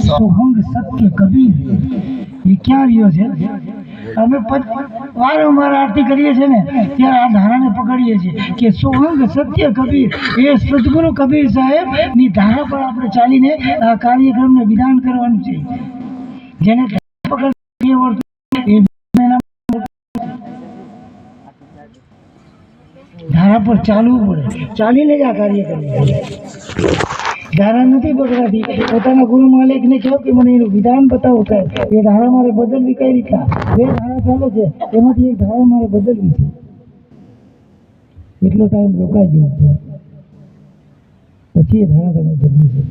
સોહંગ સત્ય કબીર એ ક્યાં રહ્યો છે અમે વારંવાર આરતી કરીએ છીએ ને ત્યારે આ ધારાને પકડીએ છીએ કે સોહંગ સત્ય કબીર એ સદગુરુ કબીર સાહેબની ધારા પર આપણે ચાલીને આ કાર્યક્રમને વિધાન કરવાનું છે જેને ધારા પર ચાલવું પડે ચાલીને જ આ કાર્ય કરવું પડે ધારા નથી પકડાતી પોતાના ગુરુ માલિકને કહો કે મને એનું વિધાન બતાવો સાહેબ એ ધારા મારે બદલવી કઈ રીતના બે ધારા ચાલે છે, એમાંથી એક ધારા મારે બદલવી છે. એટલો ટાઈમ રોકાઈ ગયો પછી એ ધારા તમે બદલી છે.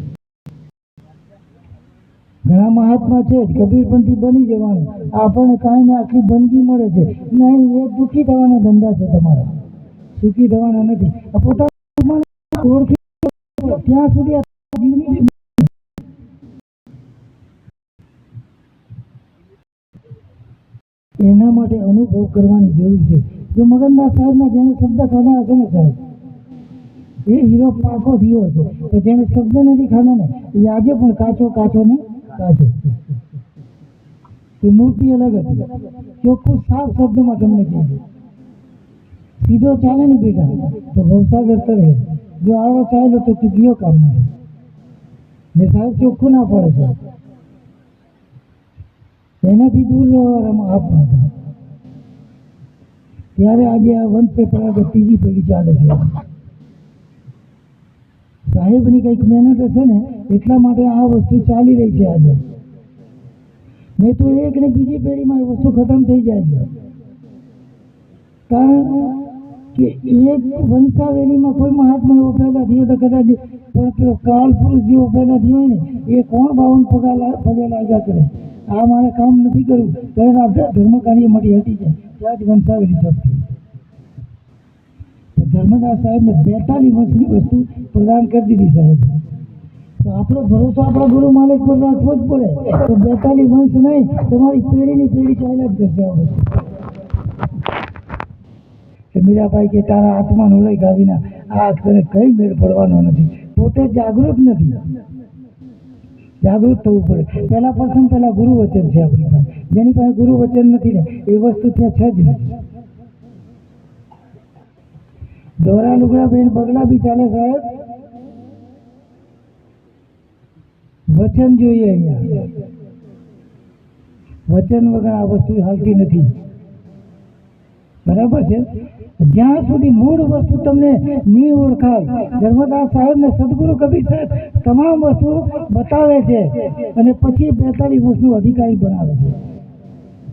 ઘણા મહાત્મા છે કબીરપંથી બની જવાનું. આપણને કાંઈ ને આટલી બંદગી મળે છે. નહીં, એ દુઃખી થવાના ધંધા છે તમારા. સુખી થવાના નથી. પોતાના ત્યાં સુધી આ જીવની એના માટે અનુભવ કરવાની જરૂર છે. જો મગનદાસ સાહેબના જેને શબ્દ ખાધા હશે ને સાહેબ? એ હીરો પાકો થયો છે તો જેને શબ્દ નથી ખાધા ને, એ આજે પણ કાચો કાચો ને કાચો. એ મૂર્તિ અલગ હતી. ચોખ્ખું સાફ શબ્દમાં તમને કહે છે સીધો ચાલે ને બેટા તો ભવસાગર તરે જો આવો ચાલ્યો તો તું ગયો કામમાં. ને સાહેબ ચોખ્ખું ના પડે છે એનાથી દૂર આપના હતા ત્યારે આજે આ વંશ પરંપરાગત ત્રીજી પેઢી ચાલે છે. સાહેબની કંઈક મહેનત હશે ને, એટલા માટે આ વસ્તુ ચાલી રહી છે આજે. નહીં તો એક ને બીજી પેઢીમાં એ વસ્તુ ખતમ થઈ જાય છે. કારણ કે એક વંશાવેલીમાં કોઈ મહાત્મા એવો પેદા થયો તો કદાચ પણ પેલો કાળ પુરુષ જેવો પેદા થયો હોય ને, એ કોણ બાવન પગા પગે લાગ્યા કરે? આ મારે કામ નથી કરવું ત્યારે આ ધર્મ કાર્ય મટી હટી જાય ત્યાં જ વંશાવેલી તપ થઈ. ધર્મદાસ સાહેબને બેતાલીસ વર્ષની વસ્તુ પ્રદાન કરી દીધી સાહેબ. તો આપણો ભરોસો આપણા ગુરુ માલિક પર રાખવો જ પડે. તો બેતાલીસ વંશ નહીં, તમારી પેઢીની પેઢી ચાલ્યા જ કરશે આ વસ્તુ. કે મીરાબાઈ કે તારા આત્માનું લઈ ગાવીના આ અક્ષરે કઈ મેળ પડવાનો નથી. પોતે જાગૃત નથી. જાગૃત થવું પડે. પહેલા પ્રથમ પહેલા ગુરુ વચન છે આપણી પાસે. જેની પાસે ગુરુ વચન નથી ને, એ વસ્તુ ત્યાં છે જ નહીં. દોરા લુગડા બેન બગલા બી ચાલે સાહેબ? વચન જોઈએ અહીંયા. વચન વગર આ વસ્તુ હાલતી નથી. બરાબર છે? જ્યાં સુધી મૂળ વસ્તુ તમને નહીં ઓળખાય, ધર્મદાસ સાહેબ ને સદગુરુ કબીર સાહેબ તમામ વસ્તુ બતાવે છે અને પછી બેતાલીસ વર્ષનું અધિકારી બનાવે છે.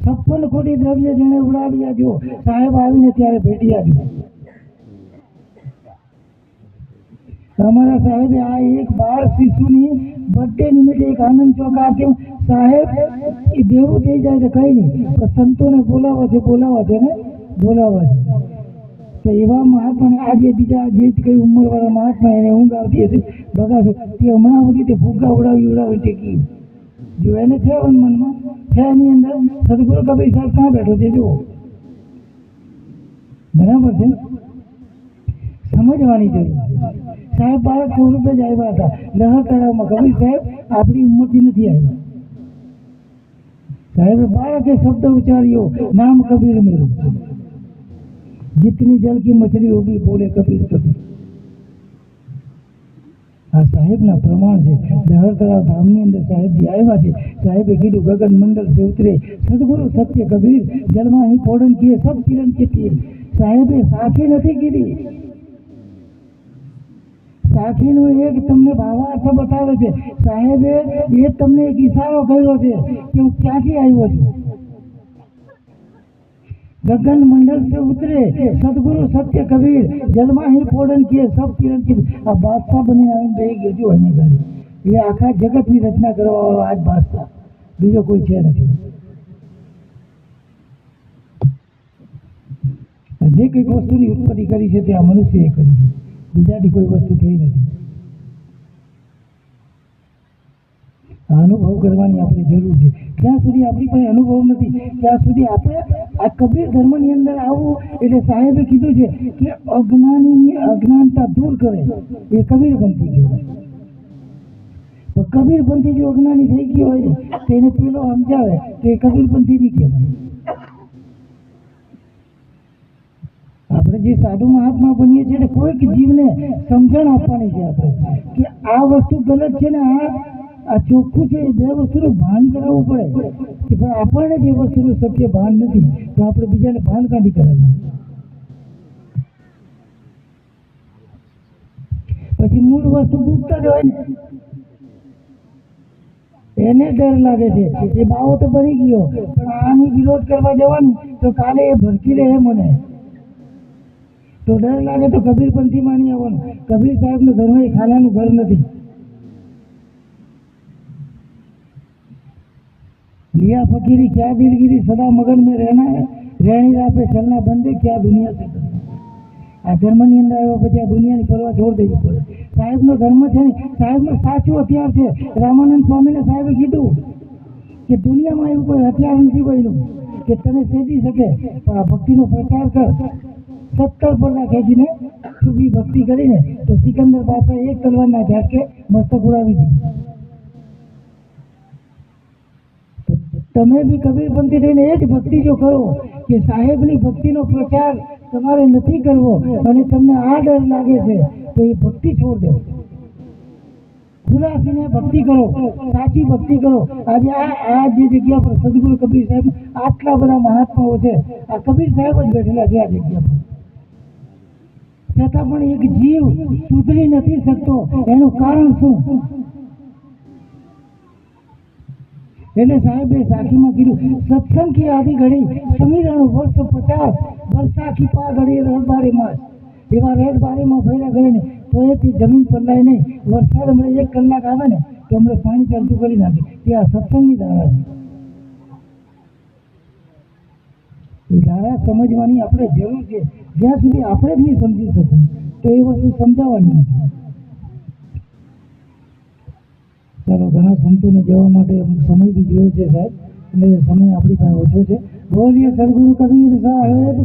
છપ્પન કોટી દ્રવ્ય જેને ઉડાવ્યા જો, સાહેબ આવીને ત્યારે ભેટ્યા જો. અમારા સાહેબે આ એક બાળ શિશુની બર્થડે નિમિત્તે એક આનંદ ચોક આપ્યો. સાહેબ, એ દેવું થઈ જાય છે કઈ નહીં સંતોને બોલાવે છે બોલાવે છે ને. બોલાવવા છે. તો એવા મહાત્માને આજે બીજા જે કઈ ઉંમરવાળા મહાત્મા એને ઊંઘ આવતી હતી બગાસો તે હમણાં સુધી તે ફુગ્ગા ઉડાવી ઉડાવી ટેકી જો એને વન મનમાં છે એની અંદર, સદગુરુ કબીર સાહેબ ક્યાં બેઠો છે, જુઓ. બરાબર છે સમજવાની જરૂર. સાહેબ બાળક સ્વરૂપે જ આવ્યા હતા. લહર તળાવમાં કબીર સાહેબ? આપણી ઉંમરથી નથી આવ્યા સાહેબે બાળકે શબ્દ ઉચ્ચાર્યો, નામ કબીર મેરું. जितनी जल की मछली होगी बोले कबीर कबीर આ સાહેબના પ્રમાણ છે. ધરતરા ધામની અંદર સાહેબજી આવ્યા છે. સાહેબે કીધું, ગગન મંડળ છે ઉતરે. સદગુરુ સત્ય કબીર જલમાં અહીં પોડન કીએ, સબ કિરણ કીધી સાહેબે સાખી નથી કીધી. સાખીનો એક તમને ભાવાર્થ બતાવે છે. સાહેબે એ તમને એક ઇશારો કર્યો છે કે હું ક્યાંથી આવ્યો છું? गगन मंडल से उतरे सदगुरु सत्य कबीर जलमा ही फोड़न किए सब किरण की આ બાદશાહ બનીને આવીને બેહી ગયો જો અહીં ગાડી એ આખા જગતની રચના કરવા વાળો આજ બાદશાહ બીજો કોઈ છે નથી આ જે કંઈક વસ્તુની ઉત્પત્તિ કરી છે તે આ મનુષ્યએ કરી છે બીજાની કોઈ વસ્તુ થઈ નથી અનુભવ કરવાની આપણે જરૂર છે. જ્યાં સુધી આપણી પાસે અનુભવ નથી. ત્યાં સુધી આપણે આ કબીર ધર્મની અંદર આવવું એટલે સાહેબે કીધું છે કે અજ્ઞાનીની અજ્ઞાનતા દૂર કરે. એ કબીર બનતી કહેવાય. તો કબીરપંથી જો અજ્ઞાની થઈ ગયો હોય તેને પેલો સમજાવે તો એ કબીરપંથી નહીં કહેવાય. આપણે જે સાધુ મહાત્મા બનીએ છીએ કોઈક જીવને સમજણ આપવાની છે આપણે. કે આ વસ્તુ ગલત છે ને, આ આ ચોખ્ખું છે જે વસ્તુનું ભાન કરાવવું પડે. કે પણ આપણને જે વસ્તુનું સત્ય ભાન નથી, તો આપણે બીજાને ભાન કાઢી કરાવવું પછી મૂળ વસ્તુ ગુપ્ત જ હોય ને. એને ડર લાગે છે. એ બાવો તો બની ગયો. પણ આની વિરોધ કરવા જવાની, તો કાલે એ ભરકી રહે મને. તો ડર લાગે તો કબીરપંથી માની આવવાનું. કબીર સાહેબનું ધર્મ એ ખાનાનું ઘર નથી. लिया फकीरी क्या दिलगिरी सदा मगन में रहना है રહેણી રાહ पे चलना बंदे क्या दुनिया से करना આ ધર્મની અંદર આવ્યા પછી આ દુનિયાની પરવા છોડ દેવી પડે સાહેબનો ધર્મ છે ને સાહેબનો સાચું હથિયાર છે રામાનંદ સ્વામીને સાહેબે કીધું કે દુનિયામાં એવું કોઈ હથિયાર નથી બન્યું કે તને સેદી શકે પણ આ ભક્તિનો પ્રચાર કર સત્તર પડદા ખેંચીને છૂપી ભક્તિ કરીને તો સિકંદર બાદશાહ એક તલવારના ઝાટકે મસ્તક ઉડાવી દીધું તમે બી કબીરપંથી થઈને એ જ ભક્તિ જો કરો કે સાહેબની ભક્તિનો પ્રચાર તમારે નથી કરવો અને તમને આ ડર લાગે છે, તો એ ભક્તિ છોડ દો ખુલાસીને ભક્તિ કરો, સાચી ભક્તિ કરો. આજે આ આ જે જગ્યા પર સદગુરુ કબીર સાહેબ આટલા બધા મહાત્માઓ છે, આ કબીર સાહેબ જ બેઠેલા છે આ જગ્યા પર. છતાં પણ એક જીવ સુધરી નથી શકતો. એનું કારણ શું? એટલે સાહેબે સાખીમાં કીધું, સત્સંગ કી આધી ઘડી સમીરણ વર્ષ પચાસ વર્ષાખી પા ઘડી રડ બારી માસ એવા રેડ બારીમાં ફર્યા કરે ને, તો એથી જમીન પલ્લાય નહીં વરસાદ હમણાં એક કલાક આવે ને, તો હમણાં પાણી ચાલતું કરી નાખે. તે આ સત્સંગની ધારા છે. એ ધારા સમજવાની આપણે જરૂર છે. જ્યાં સુધી આપણે જ નહીં સમજી શકીએ તો એ વસ્તુ સમજાવવાની નથી. ચાલો ઘણા સંતોને જવા માટે સમય બી જોઈએ છે સાહેબ. એટલે સમય આપણી પાસે ઓછો છે. બોલીએ, સદગુરુ કબીર સાહેબ.